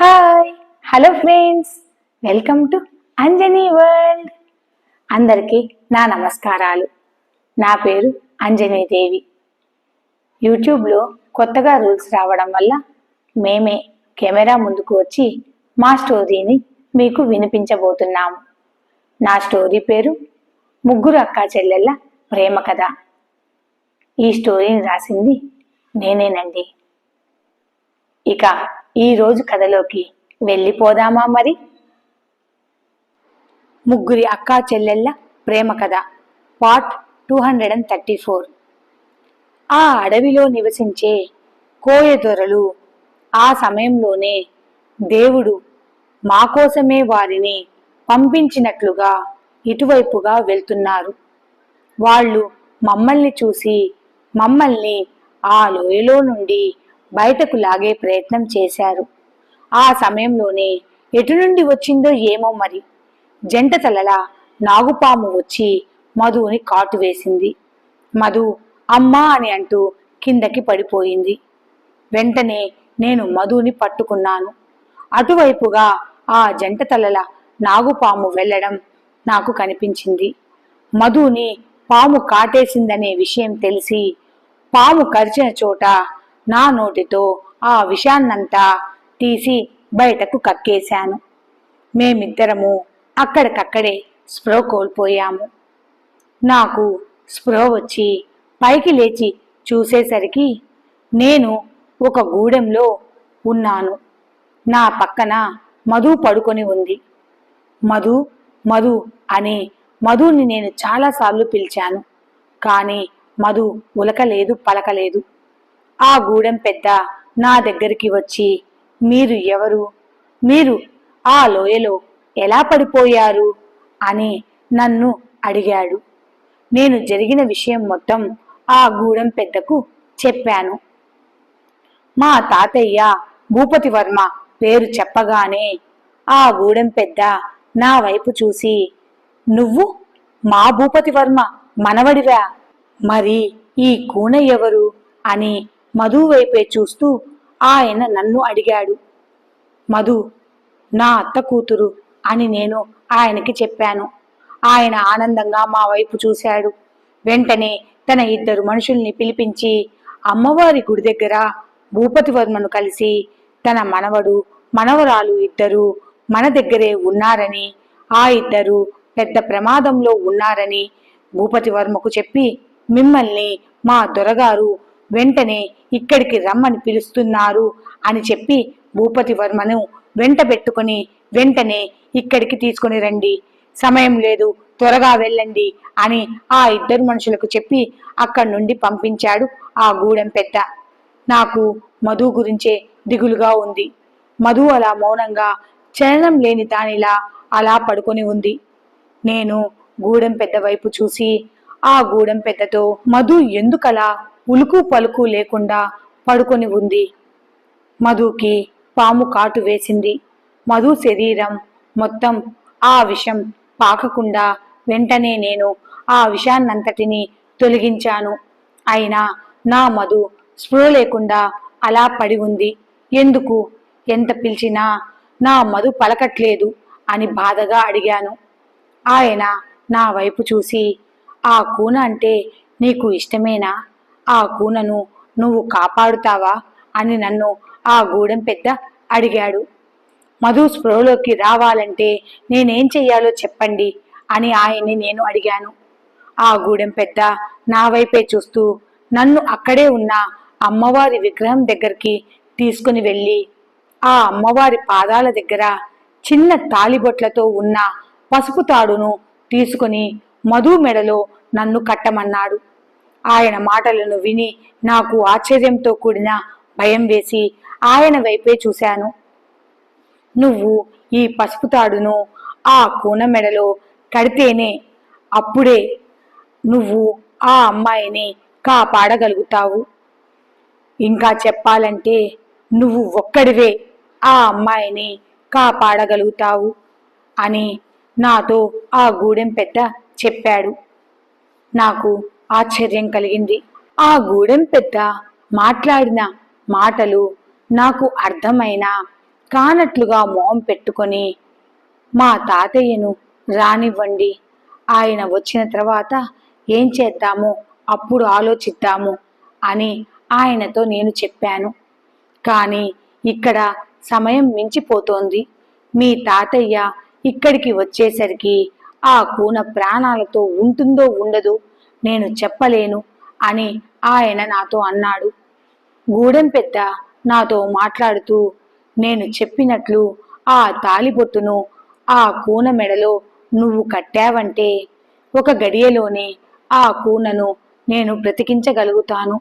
Hi hello friends welcome to Anjani world అందరికీ నా నమస్కారాలు. నా పేరు అంజనీ దేవి. యూట్యూబ్లో కొత్తగా రూల్స్ రావడం వల్ల మేమే కెమెరా ముందుకు వచ్చి మా స్టోరీని మీకు వినిపించబోతున్నాము. నా స్టోరీ పేరు ముగ్గురు అక్కా చెల్లెళ్ళ ప్రేమ కథ. ఈ స్టోరీని రాసింది నేనేనండి. ఇక ఈ రోజు కథలోకి వెళ్ళిపోదామా మరి? ముగ్గురి అక్కా చెల్లెళ్ళ ప్రేమ కథ part two hundred and thirty four. ఆ అడవిలో నివసించే కోయదొరలు ఆ సమయంలోనే దేవుడు మా కోసమే వారిని పంపించినట్లుగా ఇటువైపుగా వెళ్తున్నారు. వాళ్ళు మమ్మల్ని చూసి మమ్మల్ని ఆ లోయలో నుండి బయటకు లాగే ప్రయత్నం చేశారు. ఆ సమయంలోనే ఎటు నుండి వచ్చిందో ఏమో మరి. జంట తలల నాగుపాము వచ్చి మధువుని కాటు వేసింది. మధు అమ్మా అని అంటూ కిందకి పడిపోయింది. వెంటనే నేను మధుని పట్టుకున్నాను. అటువైపుగా ఆ జంట తలల నాగుపాము వెళ్ళడం నాకు కనిపించింది. మధుని పాము కాటేసిందనే విషయం తెలిసి పాము కరిచిన చోట నా నోటితో ఆ విషాన్నంతా తీసి బయటకు కక్కేశాను. మేమిద్దరము అక్కడికక్కడే స్ప్రో కోల్పోయాము. నాకు స్ప్రో వచ్చి పైకి లేచి చూసేసరికి నేను ఒక గూడెంలో ఉన్నాను. నా పక్కన మధు పడుకొని ఉంది. మధు మధు అని మధుని నేను చాలాసార్లు పిలిచాను. కానీ మధు ఉలకలేదు పలకలేదు. ఆ గూడెం పెద్ద నా దగ్గరికి వచ్చి మీరు ఎవరు? మీరు ఆ లోయలో ఎలా పడిపోయారు? అని నన్ను అడిగాడు. నేను జరిగిన విషయం మొత్తం ఆ గూడెం పెద్దకు చెప్పాను. మా తాతయ్య భూపతి వర్మ పేరు చెప్పగానే ఆ గూడెం పెద్ద నా వైపు చూసి నువ్వు మా భూపతి వర్మ మనవడివా? మరి ఈ కూన ఎవరు? అని మధు వైపే చూస్తూ ఆయన నన్ను అడిగాడు. మధు నా అత్త కూతురు అని నేను ఆయనకి చెప్పాను. ఆయన ఆనందంగా మా వైపు చూశాడు. వెంటనే తన ఇద్దరు మనుషుల్ని పిలిపించి అమ్మవారి గుడి దగ్గర భూపతి వర్మను కలిసి తన మనవడు మనవరాలు ఇద్దరు మన దగ్గరే ఉన్నారని ఆ ఇద్దరు పెద్ద ప్రమాదంలో ఉన్నారని భూపతి వర్మకు చెప్పి మిమ్మల్ని మా దొరగారు వెంటనే ఇక్కడికి రమ్మని పిలుస్తున్నారు అని చెప్పి భూపతి వర్మను వెంట పెట్టుకుని వెంటనే ఇక్కడికి తీసుకుని రండి. సమయం లేదు త్వరగా వెళ్ళండి అని ఆ ఇద్దరు మనుషులకు చెప్పి అక్కడి నుండి పంపించాడు ఆ గూడెం పెద్ద. నాకు మధు గురించే దిగులుగా ఉంది. మధు అలా మౌనంగా చలనం లేని దానిలా అలా పడుకొని ఉంది. నేను గూడెం పెద్ద వైపు చూసి ఆ గూడెం పెద్దతో మధు ఎందుకలా ఉలుకు పలుకు లేకుండా పడుకొని ఉంది? మధుకి పాము కాటు వేసింది. మధు శరీరం మొత్తం ఆ విషం పాకకుండా వెంటనే నేను ఆ విషాన్నంతటిని తొలగించాను. అయినా నా మధు స్పృహ లేకుండా అలా పడి ఉంది. ఎందుకు? ఎంత పిలిచినా నా మధు పలకట్లేదు అని బాధగా అడిగాను. ఆయన నా వైపు చూసి ఆ కూన అంటే నీకు ఇష్టమేనా? ఆ కూనను నువ్వు కాపాడుతావా? అని నన్ను ఆ గూడెం పెద్ద అడిగాడు. మధు స్పృహలోకి రావాలంటే నేనేం చెయ్యాలో చెప్పండి అని ఆయన్ని నేను అడిగాను. ఆ గూడెం పెద్ద నా వైపే చూస్తూ నన్ను అక్కడే ఉన్న అమ్మవారి విగ్రహం దగ్గరికి తీసుకుని వెళ్ళి ఆ అమ్మవారి పాదాల దగ్గర చిన్న తాలిబొట్లతో ఉన్న పసుపు తాడును తీసుకుని మధు మెడలో నన్ను కట్టమన్నాడు. ఆయన మాటలను విని నాకు ఆశ్చర్యంతో కూడిన భయం వేసి ఆయన వైపే చూశాను. నువ్వు ఈ పసుపు తాడును ఆ కూన మెడలో కడితేనే అప్పుడే నువ్వు ఆ అమ్మాయిని కాపాడగలుగుతావు. ఇంకా చెప్పాలంటే నువ్వు ఒక్కడివే ఆ అమ్మాయిని కాపాడగలుగుతావు అని నాతో ఆ గూడెం పెద్ద చెప్పాడు. నాకు ఆశ్చర్యం కలిగింది. ఆ గూడెం పెద్ద మాట్లాడిన మాటలు నాకు అర్థమైన కానట్లుగా మొహం పెట్టుకొని మా తాతయ్యను రానివ్వండి. ఆయన వచ్చిన తర్వాత ఏం చేద్దామో అప్పుడు ఆలోచిద్దాము అని ఆయనతో నేను చెప్పాను. కానీ ఇక్కడ సమయం మించిపోతోంది. మీ తాతయ్య ఇక్కడికి వచ్చేసరికి ఆ కూన ప్రాణాలతో ఉంటుందో ఉండదో నేను చెప్పలేను అని ఆయన నాతో అన్నాడు. గూడెం పెద్ద నాతో మాట్లాడుతూ నేను చెప్పినట్లు ఆ తాలిబొట్టును ఆ కూన మెడలో నువ్వు కట్టావంటే ఒక గడియలోనే ఆ కూనను నేను బ్రతికించగలుగుతాను.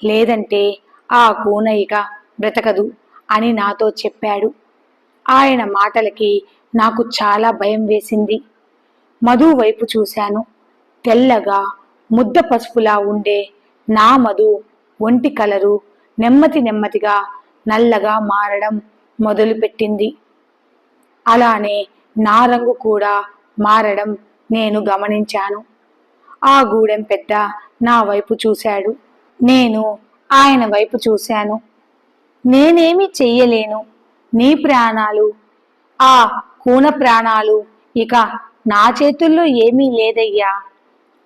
లేదంటే ఆ కూన ఇక బ్రతకదు అని నాతో చెప్పాడు. ఆయన మాటలకి నాకు చాలా భయం వేసింది. మధు వైపు చూశాను. తెల్లగా ముద్ద పసుపులా ఉండే నా మధు ఒంటి కలరు నెమ్మది నెమ్మదిగా నల్లగా మారడం మొదలుపెట్టింది. అలానే నా రంగు కూడా మారడం నేను గమనించాను. ఆ గూడెం పెద్ద నా వైపు చూశాడు. నేను ఆయన వైపు చూశాను. నేనేమి చెయ్యలేను. నీ ప్రాణాలు ఆ కూన ప్రాణాలు ఇక నా చేతుల్లో ఏమీ లేదయ్యా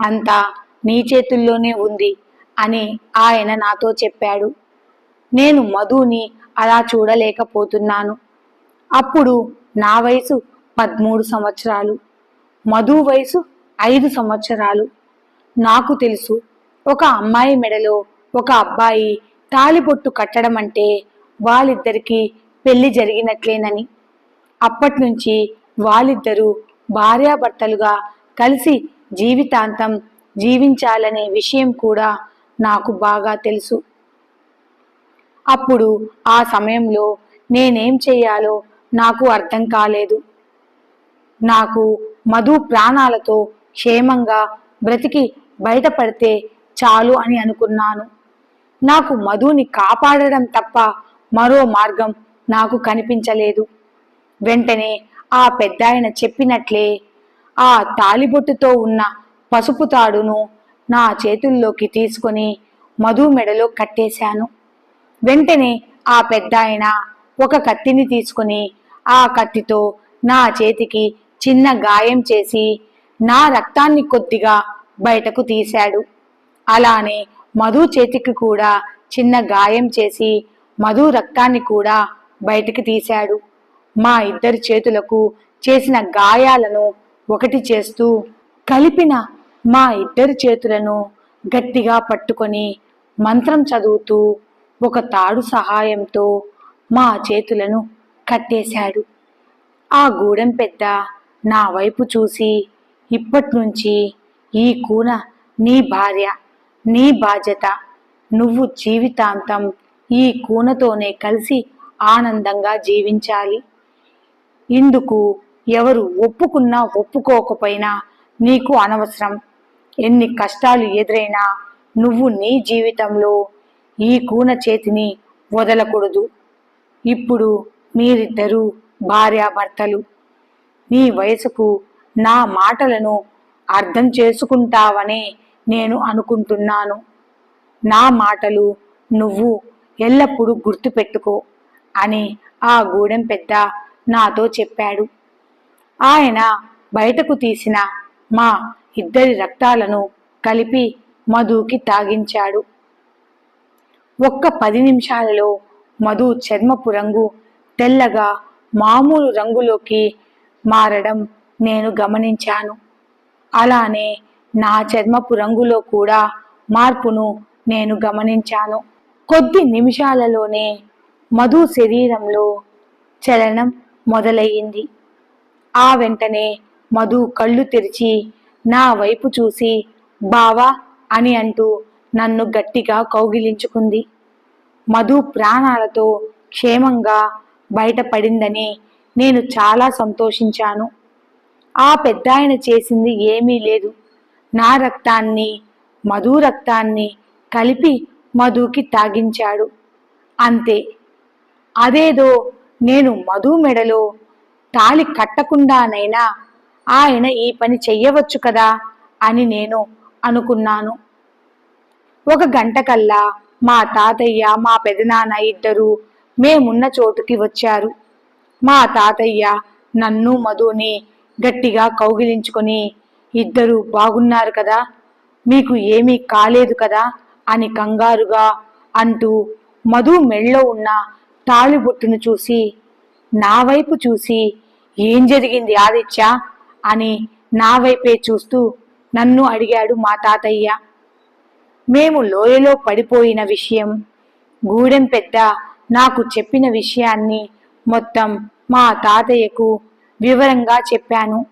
అంతా నీ చేతుల్లోనే ఉంది అని ఆయన నాతో చెప్పాడు. నేను మధుని అలా చూడలేకపోతున్నాను. అప్పుడు నా వయసు పదమూడు సంవత్సరాలు మధు వయసు ఐదు సంవత్సరాలు. నాకు తెలుసు ఒక అమ్మాయి మెడలో ఒక అబ్బాయి తాలిబొట్టు కట్టడం అంటే వాళ్ళిద్దరికీ పెళ్ళి జరిగినట్లేనని. అప్పటి నుంచి వాళ్ళిద్దరూ భార్యాభర్తలుగా కలిసి జీవితాంతం జీవించాలనే విషయం కూడా నాకు బాగా తెలుసు. అప్పుడు ఆ సమయంలో నేనేం చెయ్యాలో నాకు అర్థం కాలేదు. నాకు మధు ప్రాణాలతో క్షేమంగా బ్రతికి బయటపడితే చాలు అని అనుకున్నాను. నాకు మధుని కాపాడడం తప్ప మరో మార్గం నాకు కనిపించలేదు. వెంటనే ఆ పెద్దాయన చెప్పినట్లే ఆ తాలిబొట్టుతో ఉన్న పసుపు తాడును నా చేతుల్లోకి తీసుకొని మధు మెడలో కట్టేశాను. వెంటనే ఆ పెద్దాయన ఒక కత్తిని తీసుకొని ఆ కత్తితో నా చేతికి చిన్న గాయం చేసి నా రక్తాన్ని కొద్దిగా బయటకు తీశాడు. అలానే మధు చేతికి కూడా చిన్న గాయం చేసి మధు రక్తాన్ని కూడా బయటికి తీశాడు. మా ఇద్దరి చేతులకు చేసిన గాయాలను ఒకటి చేస్తూ కలిపిన మా ఇద్దరి చేతులను గట్టిగా పట్టుకొని మంత్రం చదువుతూ ఒక తాడు సహాయంతో మా చేతులను కట్టేశాడు. ఆ గూడెం పెద్ద నా వైపు చూసి ఇప్పటినుంచి ఈ కూన నీ భార్య నీ బాధ్యత నువ్వు జీవితాంతం ఈ కూనతోనే కలిసి ఆనందంగా జీవించాలి. ఇందుకు ఎవరు ఒప్పుకున్నా ఒప్పుకోకపోయినా నీకు అనవసరం. ఎన్ని కష్టాలు ఎదురైనా నువ్వు నీ జీవితంలో ఈ కూన చేతిని వదలకూడదు. ఇప్పుడు మీరిద్దరూ భార్యాభర్తలు. నీ వయసుకు నా మాటలను అర్థం చేసుకుంటావనే నేను అనుకుంటున్నాను. నా మాటలు నువ్వు ఎల్లప్పుడూ గుర్తుపెట్టుకో అని ఆ గూడెం పెద్ద నాతో చెప్పాడు. ఆయన బయటకు తీసిన మా ఇద్దరి రక్తాలను కలిపి మధుకి తాగించాడు. ఒక్క పది నిమిషాలలో మధు చర్మపు రంగు తెల్లగా మామూలు రంగులోకి మారడం నేను గమనించాను. అలానే నా చర్మపు రంగులో కూడా మార్పును నేను గమనించాను. కొద్ది నిమిషాలలోనే మధు శరీరంలో చలనం మొదలయ్యింది. ఆ వెంటనే మధు కళ్ళు తెరిచి నా వైపు చూసి బావా అని అంటూ నన్ను గట్టిగా కౌగిలించుకుంది. మధు ప్రాణాలతో క్షేమంగా బయటపడిందని నేను చాలా సంతోషించాను. ఆ పెద్దాయన చేసింది ఏమీ లేదు. నా రక్తాన్ని మధు రక్తాన్ని కలిపి మధుకి తాగించాడు. అంతే. అదేదో నేను మధు మెడలో తాళి కట్టకుండానైనా ఆయన ఈ పని చెయ్యవచ్చు కదా అని నేను అనుకున్నాను. ఒక గంట కల్లా మా తాతయ్య మా పెదనాన్న ఇద్దరు మేమున్న చోటుకి వచ్చారు. మా తాతయ్య నన్ను మధుని గట్టిగా కౌగిలించుకొని ఇద్దరు బాగున్నారు కదా మీకు ఏమీ కాలేదు కదా అని కంగారుగా అంటూ మధు మెళ్ళో ఉన్న తాళిబొట్టును చూసి నా వైపు చూసి ఏం జరిగింది ఆదిత్య అని నా వైపే చూస్తూ నన్ను అడిగాడు మా తాతయ్య. మేము లోయలో పడిపోయిన విషయం గూడెం పెద్ద నాకు చెప్పిన విషయాన్ని మొత్తం మా తాతయ్యకు వివరంగా చెప్పాను.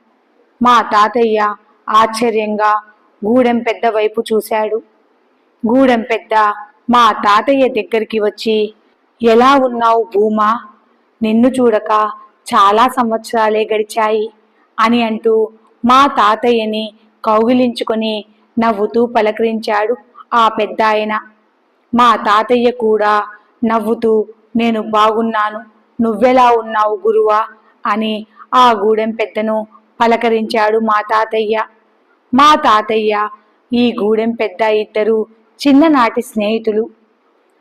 మా తాతయ్య ఆశ్చర్యంగా గూడెం పెద్ద వైపు చూశాడు. గూడెం పెద్ద మా తాతయ్య దగ్గరికి వచ్చి ఎలా ఉన్నావు భూమా? నిన్ను చూడక చాలా సంవత్సరాలే గడిచాయి అని అంటూ మా తాతయ్యని కౌగిలించుకొని నవ్వుతూ పలకరించాడు ఆ పెద్ద ఆయన మా తాతయ్య కూడా నవ్వుతూ నేను బాగున్నాను. నువ్వెలా ఉన్నావు గురువా? అని ఆ గూడెం పెద్దను పలకరించాడు మా తాతయ్య. మా తాతయ్య ఈ గూడెం పెద్ద ఇద్దరు చిన్ననాటి స్నేహితులు.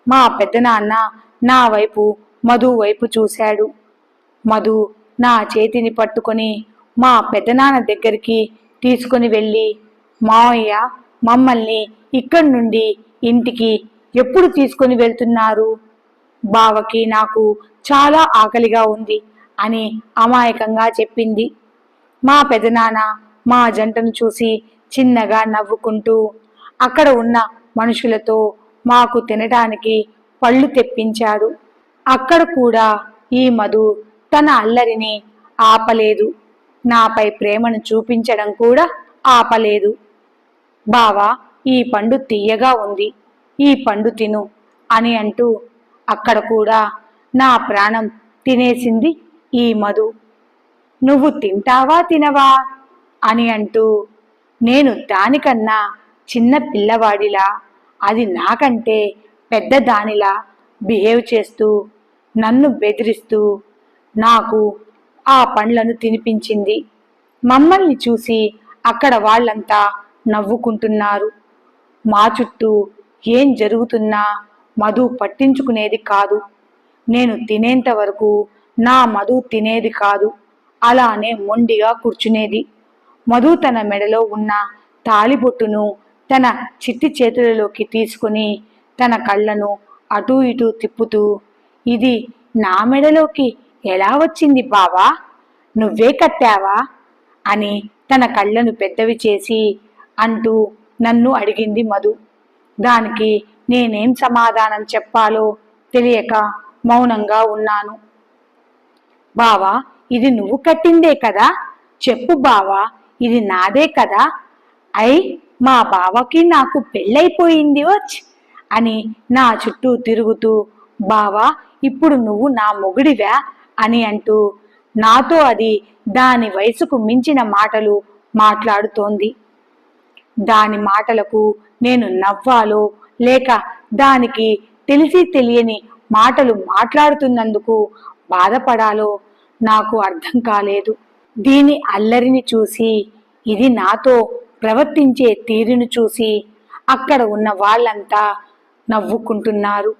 మా పెద్దనాన్న నా వైపు మధు వైపు చూశాడు. మధు నా చేతిని పట్టుకొని మా పెదనాన్న దగ్గరికి తీసుకొని వెళ్ళి మావయ్య మమ్మల్ని ఇక్కడి నుండి ఇంటికి ఎప్పుడు తీసుకొని వెళ్తున్నారు? బావకి నాకు చాలా ఆకలిగా ఉంది అని అమాయకంగా చెప్పింది. మా పెదనాన్న మా జంటను చూసి చిన్నగా నవ్వుకుంటూ అక్కడ ఉన్న మనుషులతో మాకు తినడానికి పళ్ళు తెప్పించాడు. అక్కడ కూడా ఈ మధు తన అల్లరిని ఆపలేదు. నాపై ప్రేమను చూపించడం కూడా ఆపలేదు. బావా ఈ పండు తీయగా ఉంది. ఈ పండు తిను అని అంటూ అక్కడ కూడా నా ప్రాణం తినేసింది ఈ మధు. నువ్వు తింటావా తినవా అని అంటూ నేను దానికన్నా చిన్న పిల్లవాడిలా అది నాకంటే పెద్ద దానిలా బిహేవ్ చేస్తూ నన్ను బెదిరిస్తూ నాకు ఆ పండ్లను తినిపించింది. మమ్మల్ని చూసి అక్కడ వాళ్ళంతా నవ్వుకుంటున్నారు. మా చుట్టూ ఏం జరుగుతున్నా మధు పట్టించుకునేది కాదు. నేను తినేంత వరకు నా మధు తినేది కాదు. అలానే మొండిగా కూర్చునేది. మధు తన మెడలో ఉన్న తాలిబొట్టును తన చిట్టి చేతులలోకి తీసుకుని తన కళ్ళను అటూ ఇటూ తిప్పుతూ ఇది నా మెడలోకి ఎలా వచ్చింది బావా? నువ్వే కట్టావా? అని తన కళ్ళను పెద్దవి చేసి అంటూ నన్ను అడిగింది మధు. దానికి నేనేం సమాధానం చెప్పాలో తెలియక మౌనంగా ఉన్నాను. బావా ఇది నువ్వు కట్టిందే కదా? చెప్పు బావా ఇది నాదే కదా? అయి మా బావకి నాకు పెళ్ళైపోయింది వచ్చి. అని నా చుట్టూ తిరుగుతూ బావా ఇప్పుడు నువ్వు నా మొగుడివా? అని అంటూ నాతో అది దాని వయసుకు మించిన మాటలు మాట్లాడుతోంది. దాని మాటలకు నేను నవ్వాలో లేక దానికి తెలిసి తెలియని మాటలు మాట్లాడుతున్నందుకు బాధపడాలో నాకు అర్థం కాలేదు. దీని అల్లరిని చూసి ఇది నాతో ప్రవర్తించే తీరును చూసి అక్కడ ఉన్న వాళ్ళంతా నవ్వుకుంటున్నారు.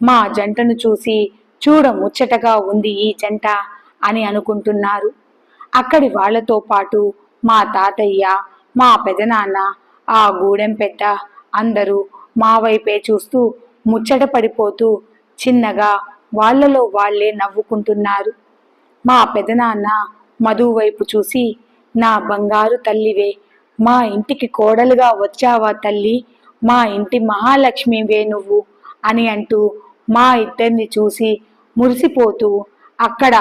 మా జంటను చూసి చూడ ముచ్చటగా ఉంది ఈ జంట అని అనుకుంటున్నారు. అక్కడి వాళ్ళతో పాటు మా తాతయ్య మా పెదనాన్న ఆ గూడెం పెద్ద అందరూ మా వైపే చూస్తూ ముచ్చట పడిపోతూ చిన్నగా వాళ్ళలో వాళ్ళే నవ్వుకుంటున్నారు. మా పెదనాన్న మధు వైపు చూసి నా బంగారు తల్లివే మా ఇంటికి కోడలుగా వచ్చావా తల్లి? మా ఇంటి మహాలక్ష్మివే నువ్వు అని అంటూ మా ఇద్దరిని చూసి మురిసిపోతూ అక్కడ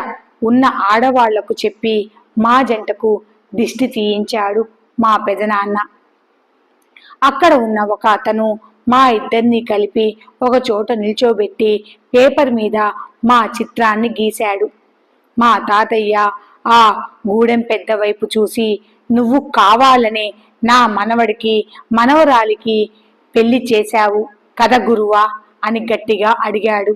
ఉన్న ఆడవాళ్ళకు చెప్పి మా జంటకు దిష్టి తీయించాడు మా పెదనాన్న. అక్కడ ఉన్న ఒక అతను మా ఇద్దరిని కలిపి ఒక చోట నిల్చోబెట్టి పేపర్ మీద మా చిత్రాన్ని గీశాడు. మా తాతయ్య ఆ గూడెం పెద్ద వైపు చూసి నువ్వు కావాలనే నా మనవడికి మనవరాలికి పెళ్ళి చేశావు కథ గురువా? అని గట్టిగా అడిగాడు.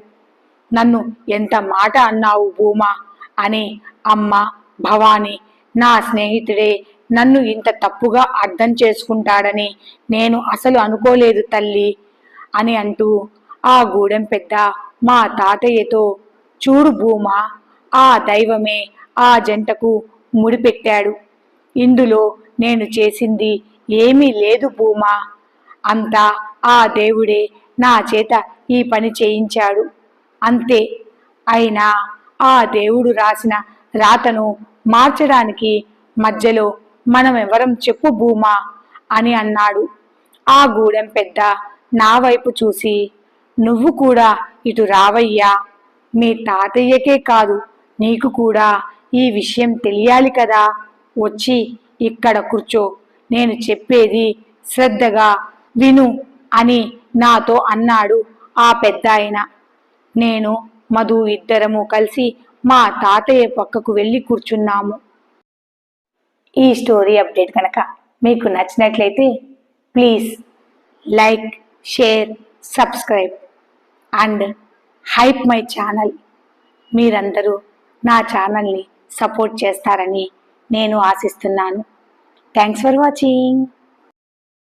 నన్ను ఎంత మాట అన్నావు భూమా? అని అమ్మ భవాని నా స్నేహితుడే నన్ను ఇంత తప్పుగా అర్థం చేసుకుంటాడని నేను అసలు అనుకోలేదు తల్లి అని అంటూ ఆ గూడెం పెద్ద మా తాతయ్యతో చూడు భూమా ఆ దైవమే ఆ జంటకు ముడిపెట్టాడు. ఇందులో నేను చేసింది ఏమీ లేదు భూమా. అంతా ఆ దేవుడే నా చేత ఈ పని చేయించాడు. అంతే. అయినా ఆ దేవుడు రాసిన రాతను మార్చడానికి మధ్యలో మనం ఎవరం చెప్పు భూమా అని అన్నాడు. ఆ గూడెం పెద్ద నా వైపు చూసి నువ్వు కూడా ఇటు రావయ్యా. మీ తాతయ్యకే కాదు నీకు కూడా ఈ విషయం తెలియాలి కదా. వచ్చి ఇక్కడ కూర్చో. నేను చెప్పేది శ్రద్ధగా విను అని నాతో అన్నాడు ఆ పెద్దాయన. నేను మధు ఇద్దరము కలిసి మా తాతయ్య పక్కకు వెళ్ళి కూర్చున్నాము. ఈ స్టోరీ అప్డేట్ కనుక మీకు నచ్చినట్లయితే please like share subscribe and hype my channel. మీరందరూ నా ఛానల్ని సపోర్ట్ చేస్తారని నేను ఆశిస్తున్నాను. Thanks for watching.